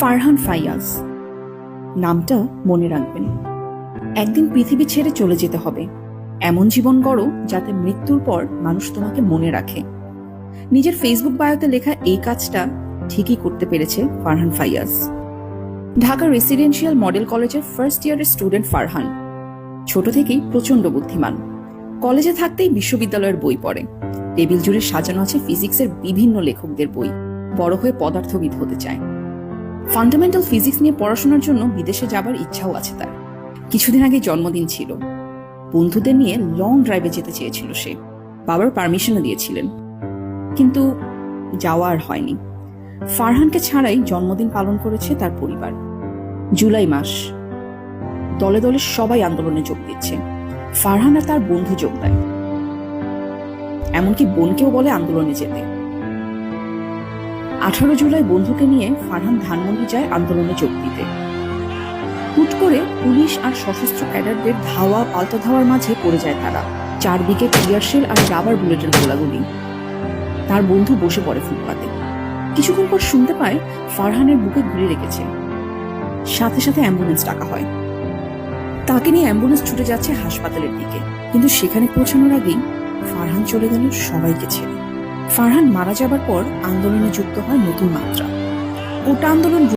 ফারহান ফাইয়াজ। নামটা মনে রাখবেন। একদিন পৃথিবী ছেড়ে চলে যেতে হবে। এমন জীবন গড়ো যাতে মৃত্যুর পর মানুষ তোমাকে মনে রাখে। নিজের ফেসবুক বায়োতে লেখা এই কাজটা ঠিকই করতে পেরেছে ফারহান ফাইয়াজ। ঢাকা রেসিডেন্সিয়াল মডেল কলেজের ফার্স্ট ইয়ারের স্টুডেন্ট ফারহান। ছোট থেকেই প্রচণ্ড বুদ্ধিমান। কলেজে থাকতেই বিশ্ববিদ্যালয়ের বই পড়ে। টেবিল জুড়ে সাজানো আছে ফিজিক্সের বিভিন্ন লেখকদের বই। বড় হয়ে পদার্থবিদ হতে চায়। ফান্ডামেন্টাল ফিজিক্স নিয়ে পড়াশোনার জন্য বিদেশে যাবার ইচ্ছাও আছে তার। কিছুদিন আগে জন্মদিন ছিল। বন্ধুদের নিয়ে লং ড্রাইভে যেতে চেয়েছিল সে। বাবার পারমিশনও দিয়েছিলেন। কিন্তু যাওয়া আর হয়নি। ফারহানকে ছাড়াই জন্মদিন পালন করেছে তার পরিবার। জুলাই মাস। দলে দলে সবাই আন্দোলনে যোগ দিচ্ছে। ফারহান আর তার বন্ধু যোগ দেয়। এমনকি বোনকেও বলে আন্দোলনে যেতে। আঠারো জুলাই বন্ধুকে নিয়ে ফারহান ধানমন্ডি যায় আন্দোলনে যোগ দিতে। হুট করে পুলিশ আর সশস্ত্র ক্যাডারদের ধাওয়া, পাল্টা ধাওয়ার মাঝে পড়ে যায় তারা। চারদিকে ক্লিয়ারশেল আর রাবার বুলেটের গোলাগুলি। তার বন্ধু বসে পড়ে ফুটপাতে। কিছুক্ষণ পর শুনতে পায় ফারহানের বুকে গুলি রেখেছে। সাথে সাথে অ্যাম্বুলেন্স ডাকা হয়। তাকে নিয়ে অ্যাম্বুলেন্স ছুটে যাচ্ছে হাসপাতালের দিকে। কিন্তু সেখানে পৌঁছানোর আগেই ফারহান চলে গেল সবাইকে ছেড়ে। ফারহান মারা যাবার পর আন্দোলনে যুক্ত হয় নতুন মাত্রা। ওটা আন্দোলন